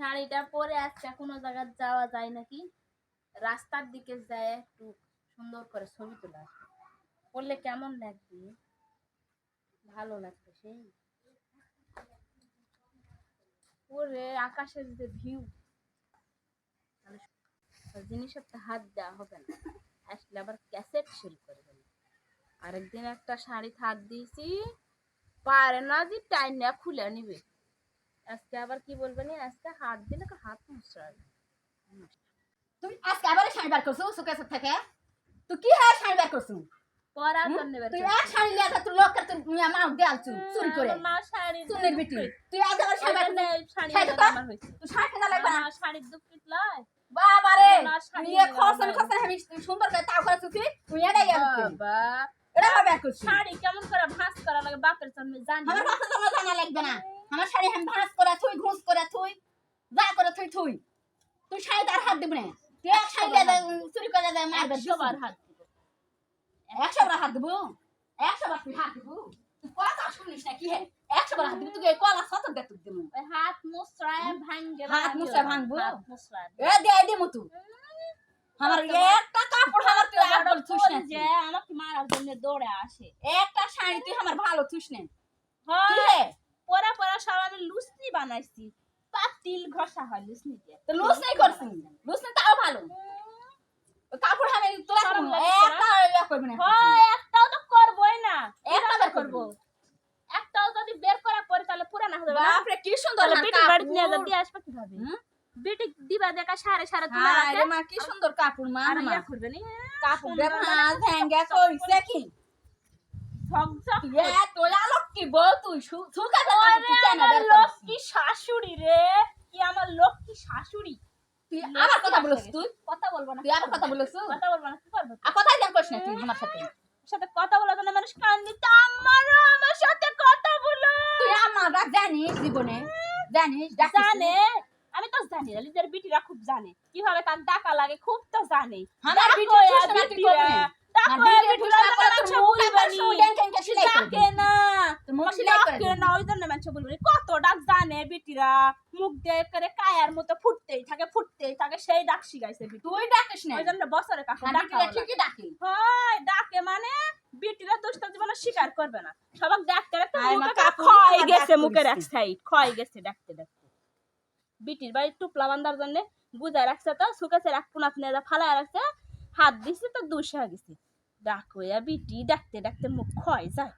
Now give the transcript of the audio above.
শাড়িটা পরে আজকে কোনো জায়গায় যাওয়া যায় নাকি? রাস্তার দিকে যায় একটু সুন্দর করে ছবি তোলা। পরলে কেমন লাগবে? ভালো লাগবে সেই। ওরে, আকাশের যে ভিউ জিনিসের তো হাত দেওয়া হবে না। আসলে আবার ক্যাসেট সেল করে দেবে। আরেকদিন একটা শাড়ি হাত দিয়েছি। পারে না যে টাইম খুলে নিবে। আজকে আবার কি বলবে নি? আজকে হাত দিলে হাত মুসড়াবে তুই আজকে আবার শাড়ি বার করছ সুকেশ থেকে? তুই কি হয় শাড়ি বার করছ? হুম? জন্য বের তুই। এক শাড়ি লিয়ে তুই লোকের তুই মিয়া মা দেয়াল চুল চুরি করে। মা শাড়ি চুলের বিটি। তুই আজ আবার শাড়ি বার? শাড়ি আমার হয়েছে। তুই শাড়ি কেনা লাগবে না। আমার শাড়ির দুঃখিত লয়। বাবা রে নিয়ে খরচন খরচন আমি সুন্দর করে তাও করে তুই তুই এটাই আর বাবা। এটা হবে করছিস শাড়ি কেমন করে ভাঁজ করা লাগে? বাপের জন্মে জানি। আমার কথা তোমার জানা লাগবে না। আমার শাড়ি আমি ভাঁজ করে থুই ঘুষ করে থুই যা করে থুই থুই। তুই শাড়ি তার হাত দিবি না। তুই এক শাড়ি চুরি করে দেয় মারবে একশো বার হাত একশো বার হাত দিবো? একশো বার তুই হাত দিবো? কথা শুনিস না কি হে? একশো বার হাত দিবি তুই কলা সত দেখ তুই দিবো। হাত মুসরায় ভাঙ্গে হাত ভাঙ্গে ভাঙবো? এ দে দিমু তুই। আমার একটা কাপড় আমার তুই আর থুস না যে আমাকে মারার জন্য দৌড়ে আসে। একটা শাড়ি তুই আমার ভালো থুস না। হয় হে পরা পরা সব আমি লুসনি বানাইছি। পাতিল ঘষা হয় লুসনিতে তো লুস নাই করছিস লুস নাই তাও ভালো। কাপড় আমি তোরা সরম একটা ইয়া করবি না। হয় একটাও তো করবই না। একটা বের করব? একটাও যদি বের করা পরে তাহলে পুরানা যাবে না? বাপরে কি সুন্দর হাত বেটি বাড়িতে নিয়ে যা। দিয়ে আসবে কীভাবে? বেটি দিবা দেখা সাড়ে সাড়ে হাতে। রে মা কি সুন্দর কাপড় মা আর। ইয়া করবে নি কাপড় রে ভাঁজ ভেঙ্গে কইছে কি? ঝকঝক এ তোর কি বল তুই? সুখা তুই আমার লক্ষ্মী শাশুড়ি রে কি আমার লক্ষ্মী শাশুড়ি? তুই আমার কথা বলিস তুই? কথা বলব না। তুই আমার কথা বলিস কথা বলব না কি করব? আর কথাই জান করিস না তুই আমার সাথে? সাথে কথা বলার জন্য মানুষ কান দিতে আমারও আমার সাথে কথা বলো। তুই আমার জানিস জীবনে? জানিস জানে। আমি তো জানি লিজের বিটিরা খুব জানে। কীভাবে কান ডাকা লাগে খুব তো জানে। আমার বিটি এ ঠুসনা তুই বিটিরা, করবি না। ডাকো আমার এ বিটি বিটিরা, ঠুসনা করে মানুষ তোর মুখ বলবে একবার নি। শুই ড্যাং ড্যাং করে সেলাই করে ডাকে দিবি। না তোর মুখ সেলাই করে না ওই জন্য মানুষ বলবে কত ডাক জানে বিটিরা মুখ দিয়ে করে কায়ার মতো ফুটতেই থাকে ফুটতেই থাকে সেই ডাক শিখাইছে বিটি। তুই ডাকিস না ওই জন্য বছরে কাকু ঠিকই ডাকে। হয় ডাকে মানে বিটিরা দুষ্ট জীবনে স্বীকার করবে না। সবাক ডাকতে ডাকতে আয় মুখে ক্ষয় গেছে মুখের এক সাইড ক্ষয় গেছে ডাকতে ডাকতে বিটির বাড়ি টুপলা বান্ধার জন্য গুজা রাখছে তো শুকেছে এক পুনাত নিয়ে ফালায় রাখছে হাত দিছে তো দুশা গেছে। ডাকো বিটি ডাকতে ডাকতে মুখ ক্ষয় যায়।